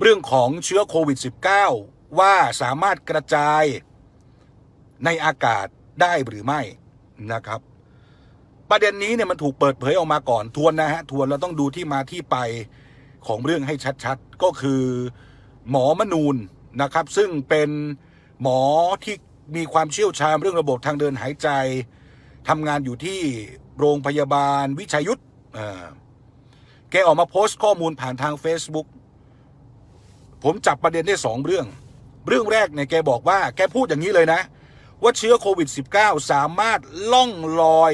เรื่องของเชื้อโควิด -19 ว่าสามารถกระจายในอากาศได้หรือไม่นะครับ ประเด็นนี้เนี่ยมันถูกเปิดเผยออกมาก่อนทวนนะฮะทวนเราต้องดูที่มาที่ไปของเรื่องให้ชัดๆ ก็คือหมอมนูนนะครับ ซึ่งเป็นหมอที่มีความเชี่ยวชาญเรื่องระบบทางเดินหายใจทำงานอยู่ที่โรงพยาบาลวิชัยยุทธอ่าแกออกมาโพสต์ข้อมูลผ่านทาง Facebook ผมจับประเด็นได้สองเรื่อง เรื่องแรกเนี่ยแกบอกว่าแกพูดอย่างนี้เลยนะ ว่าเชื้อโควิด -19 สามารถล่องลอย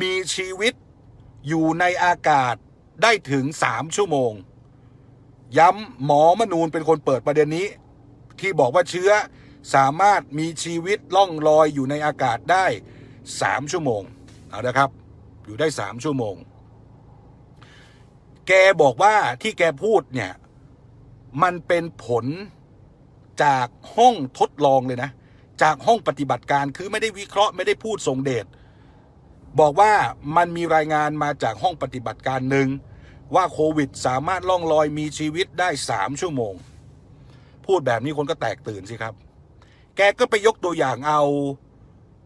มีชีวิตอยู่ในอากาศได้ถึง3ชั่วโมง ย้ำหมอมนูนเป็นคนเปิดประเด็นนี้ ที่บอกว่าเชื้อสามารถมีชีวิตล่องลอยอยู่ในอากาศได้3ชั่วโมงเอาละครับ อยู่ได้3ชั่วโมง แกบอกว่าที่แกพูดเนี่ย มันเป็นผลจากห้องทดลองเลยนะ จากห้องปฏิบัติการคือไม่ได้วิเคราะห์ไม่ได้พูดส่งเดชบอกว่ามันมีรายงานมาจากห้องปฏิบัติการหนึ่งว่าโควิดสามารถล่องลอยมีชีวิตได้สามชั่วโมง พูดแบบนี้คนก็แตกตื่นสิครับ แกก็ไปยกตัวอย่างเอา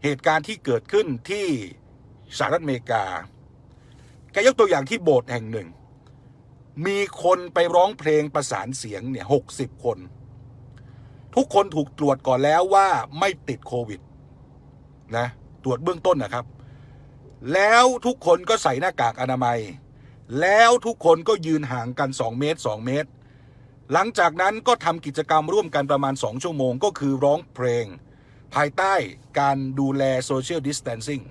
เหตุการณ์ที่เกิดขึ้นที่สหรัฐอเมริกา แกยกตัวอย่างที่โบสถ์แห่งหนึ่ง มีคนไปร้องเพลงประสานเสียงเนี่ยหกสิบคน ทุกคนถูกตรวจก่อนแล้วว่าไม่ติดโควิดนะตรวจเบื้องต้นนะครับ แล้วทุกคนก็ใส่หน้ากากอนามัย แล้วทุกคนก็ยืนห่างกัน 2 เมตร 2 เมตร หลังจากนั้นก็ทำกิจกรรมร่วมกันประมาณ 2 ชั่วโมง ก็คือร้องเพลง ภายใต้การดูแลโซเชียลดิส a ทนซิ่ง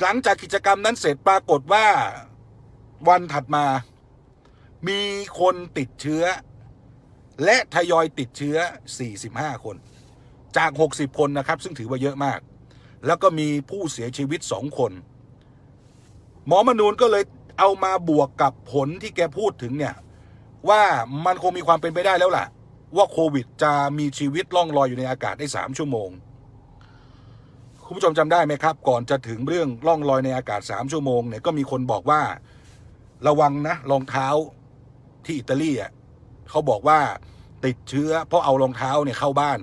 หลังจากกิจกรรมนั้นเสร็จปรากฏว่า วันถัดมา มีคนติดเชื้อ และทยอยติดเชื้อ 45 คน จาก 60 คนนะครับ ซึ่งถือว่าเยอะมาก แล้วก็มีผู้เสียชีวิต2คน หมอมนูนก็เลยเอามาบวกกับผลที่แกพูดถึงเนี่ยว่ามันคงมีความเป็นไปได้แล้วล่ะ ว่าโควิดจะมีชีวิตล่องลอยอยู่ในอากาศได้ 3 ชั่วโมง คุณผู้ชมจำได้ไหมครับ ก่อนจะถึงเรื่องล่องลอยในอากาศ 3 ชั่วโมงเนี่ยก็มีคนบอกว่า ระวังนะรองเท้าที่อิตาลีอะเขาบอกว่าติดเชื้อ เพราะเอารองเท้าเนี่ยเข้าบ้าน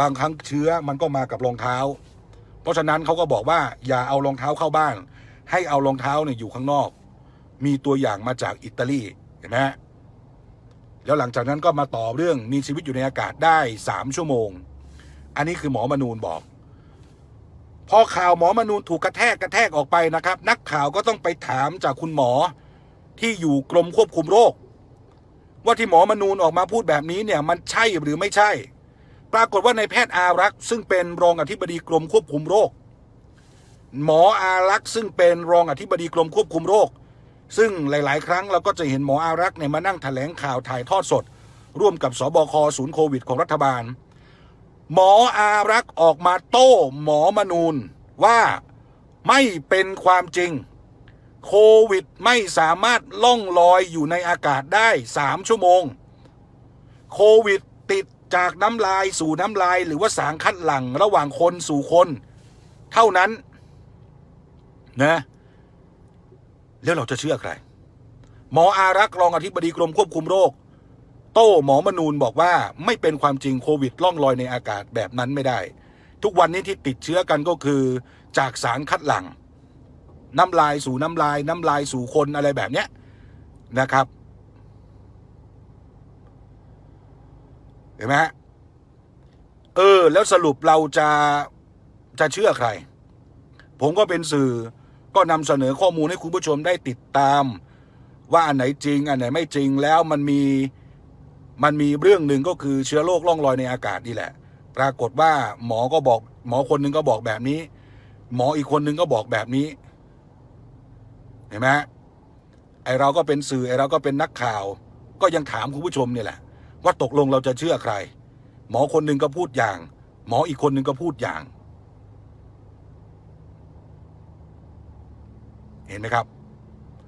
บางครั้งเชื้อมันก็มากับรองเท้า เพราะฉะนั้นเขาก็บอกว่าอย่าเอารองเท้าเข้าบ้าน ให้เอารองเท้าเนี่ยอยู่ข้างนอก มีตัวอย่างมาจากอิตาลีเห็นไหมแล้วหลังจากนั้นก็มาต่อเรื่องมีชีวิตอยู่ในอากาศได้สามชั่วโมง อันนี้คือหมอมนูนบอก พอข่าวหมอมนูนถูกกระแทกกระแทกออกไปนะครับ นักข่าวก็ต้องไปถามจากคุณหมอ ที่อยู่กรมควบคุมโรค ว่าที่หมอมนูนออกมาพูดแบบนี้เนี่ยมันใช่หรือไม่ใช่ ปรากฏว่าในแพทย์อารักษ์ซึ่งเป็นรองอธิบดีกรมควบคุมโรค หมออารักษ์ซึ่งเป็นรองอธิบดีกรมควบคุมโรค ซึ่งหลาย ๆ ครั้งเราก็จะเห็นหมออารักษ์เนี่ยมานั่งแถลงข่าวถ่ายทอดสด ร่วมกับสบคศูนย์โควิดของรัฐบาล หมออารักษ์ออกมาโต้หมอมนูนว่าไม่เป็นความจริง โควิดไม่สามารถล่องลอยอยู่ในอากาศได้สามชั่วโมง โควิดติดจากน้ำลายสู่น้ำลายหรือว่าสารคัดหลั่งระหว่างคนสู่คน เท่านั้นนะแล้วเราจะเชื่อใคร หมออารักษ์รองอธิบดีกรมควบคุมโรค โต้หมอมนูนบอกว่าไม่เป็นความจริงโควิดล่องลอยในอากาศแบบนั้นไม่ได้ ทุกวันนี้ที่ติดเชื้อกันก็คือจากสารคัดหลั่ง น้ำลายสู่น้ำลาย น้ำลายสู่คนอะไรแบบเนี้ยนะครับ เห็นไหมฮะเออ แล้วสรุปเราจะจะเชื่อใคร ผมก็เป็นสื่อก็นำเสนอข้อมูลให้คุณผู้ชมได้ติดตาม ว่าอันไหนจริง อันไหนไม่จริงแล้วมันมีมันมีเรื่องหนึ่งก็คือเชื้อโรคล่องลอยในอากาศนี่แหละ ปรากฏว่าหมอก็บอก หมอคนหนึ่งก็บอกแบบนี้ หมออีกคนหนึ่งก็บอกแบบนี้ ห็นไหมไอเราก็เป็นสื่อไอเราก็เป็นนักข่าว ก็ยังถามคุณผู้ชมเนี่ยแหละ ว่าตกลงเราจะเชื่อใคร หมอคนหนึ่งก็พูดอย่าง หมออีกคนหนึ่งก็พูดอย่าง เห็นไหมครับ